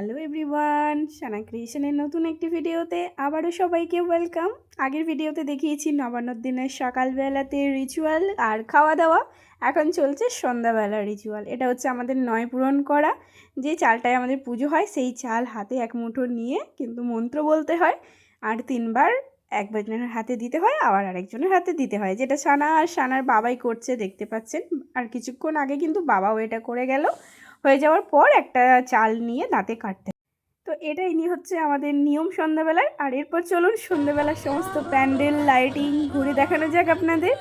Hello everyone সানা ক্রিয়েশনের নতুন একটি ভিডিওতে আবারও সবাইকে ওয়েলকাম আগের ভিডিওতে দেখিয়েছি নবান্নর দিনের সকালবেলাতে রিচুয়াল আর খাওয়া দাওয়া এখন চলছে সন্ধ্যাবেলা রিচুয়াল এটা হচ্ছে আমাদের নয় পূরণ করা। যে চালটায় আমাদের পুজো হয়, সেই চাল হাতে এক মুঠো নিয়ে কিন্তু মন্ত্র বলতে হয়। আর তিনবার একজনের হাতে দিতে হয়, আবার আরেকজনের হাতে দিতে হয়। যেটা সানা আর সানার বাবাই করছে, দেখতে পাচ্ছেন। আর কিছুক্ষণ আগে কিন্তু বাবাও এটা করে গেল। হয়ে যাওয়ার পর একটা চাল নিয়ে দাঁতে কাটতে তো এটাই নিয়ে হচ্ছে আমাদের নিয়ম সন্ধ্যাবেলার। আর এরপর চলুন সন্ধ্যাবেলার সমস্ত প্যান্ডেল, লাইটিং, ঘুরে দেখানো যাক আপনাদের।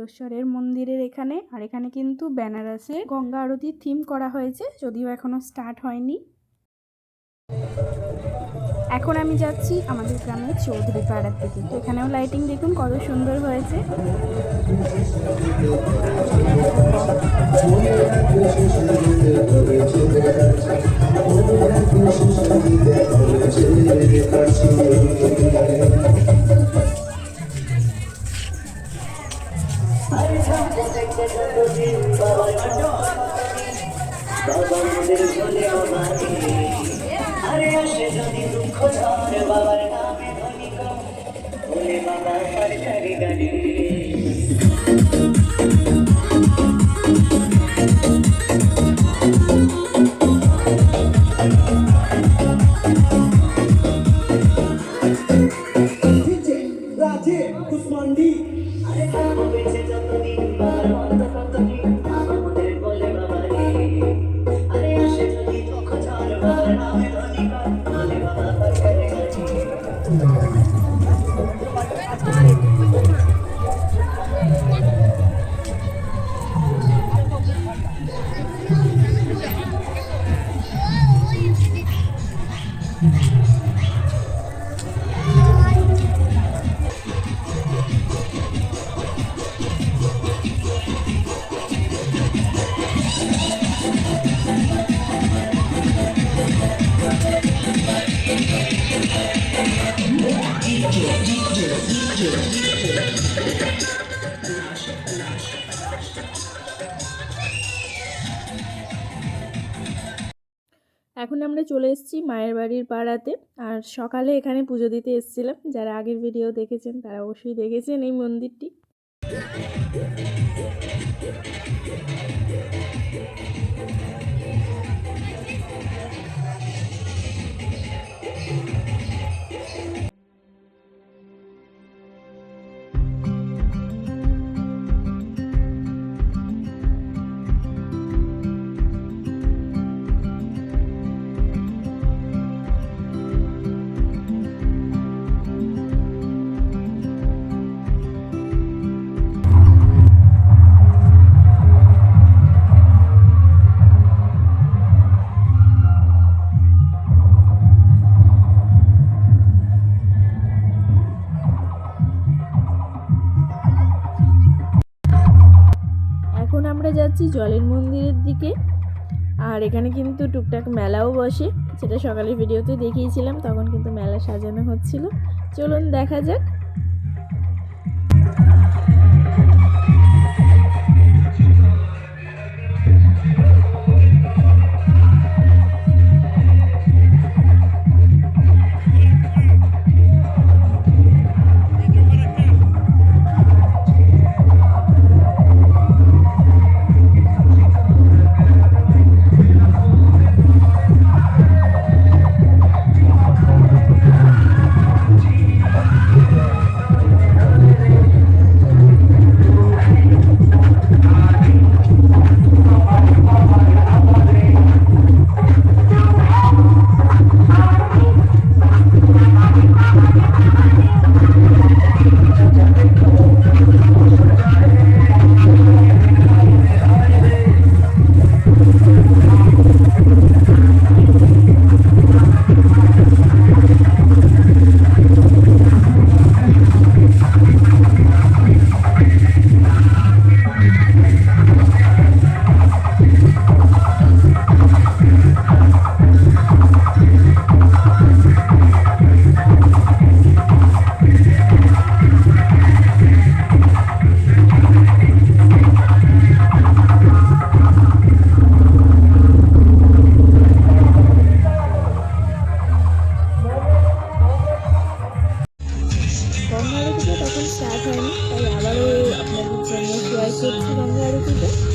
ক্ষীরেশ্বরের মন্দিরের এখানে। আর এখানে কিন্তু বেনারসে গঙ্গা আরতির থিম করা হয়েছে, যদিও এখনও স্টার্ট হয়নি। এখন আমি যাচ্ছি আমাদের গ্রামের চৌধুরী পাড়ার দিকে। তো এখানেও লাইটিং দেখুন কত সুন্দর হয়েছে। আরে আসে যদি দুঃখ ঝড় বাবার নামে ধনিক বলে বাবা পার চারি গাড়ি এখন আমরা চলে এসেছি মায়ের বাড়ির পাড়াতে। আর সকালে এখানে পুজো দিতে এসেছিলাম। যারা আগের ভিডিও দেখেছেন, তারা অবশ্যই দেখেছেন এই মন্দিরটি। যাচ্ছি জলের মন্দিরের দিকে। আর এখানে কিন্তু টুকটাক মেলাও বসে। সেটা সকালের ভিডিওতে দেখিয়েছিলাম, তখন কিন্তু মেলা সাজানো হচ্ছিল। চলুন দেখা যাক। তখন স্টার্ট হয়নি তাই আবারও আপনাদের জন্য সবাই করছি গঙ্গা আরতিটা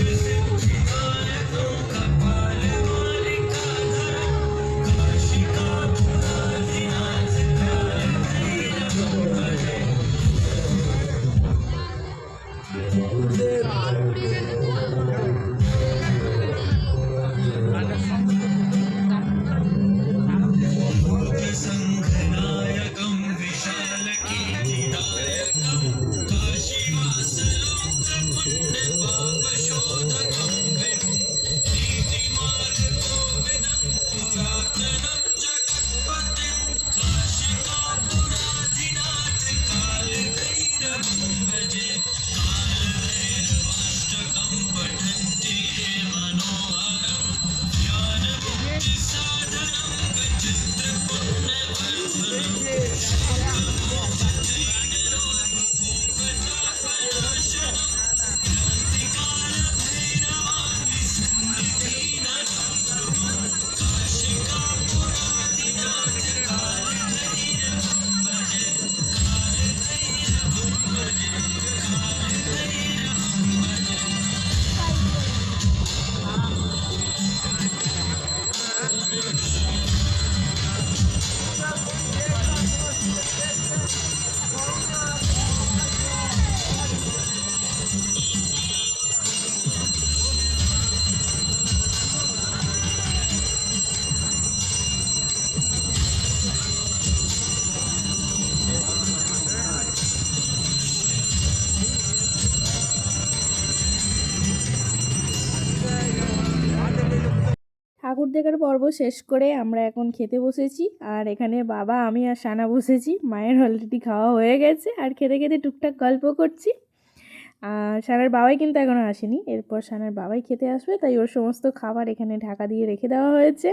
ঠাকুর দেখার পর্ব শেষ করে আমরা এখন খেতে বসেছি। আর এখানে বাবা, আমি আর সানা বসেছি। মায়ের অলরেডি খাওয়া হয়ে গেছে আর খেতে খেতে টুকটাক গল্প করছি। আর সানার বাবাই কিন্তু এখনও আসেনি। এরপর সানার বাবাই খেতে আসবে, তাই ওর সমস্ত খাবার এখানে ঢাকা দিয়ে রেখে দেওয়া হয়েছে।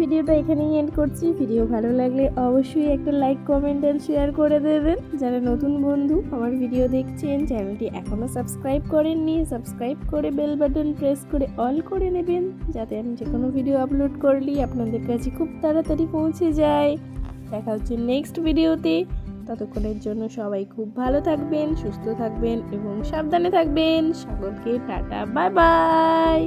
ভিডিওটা এখানেই এন্ড করছি। ভিডিও ভালো লাগলে অবশ্যই একটা লাইক কমেন্ট অ্যান্ড শেয়ার করে দেবেন। যারা নতুন বন্ধু আমার ভিডিও দেখছেন চ্যানেলটি এখনও সাবস্ক্রাইব করেননি সাবস্ক্রাইব করে বেল বাটন প্রেস করে অল করে নেবেন। যাতে আমি যে কোনো ভিডিও আপলোড করলেই আপনাদের কাছে খুব তাড়াতাড়ি পৌঁছে যায়। দেখা হচ্ছে নেক্সট ভিডিওতে ততক্ষণের জন্য সবাই খুব ভালো থাকবেন, সুস্থ থাকবেন এবং সাবধানে থাকবেন। সকলকে টাটা বাই বাই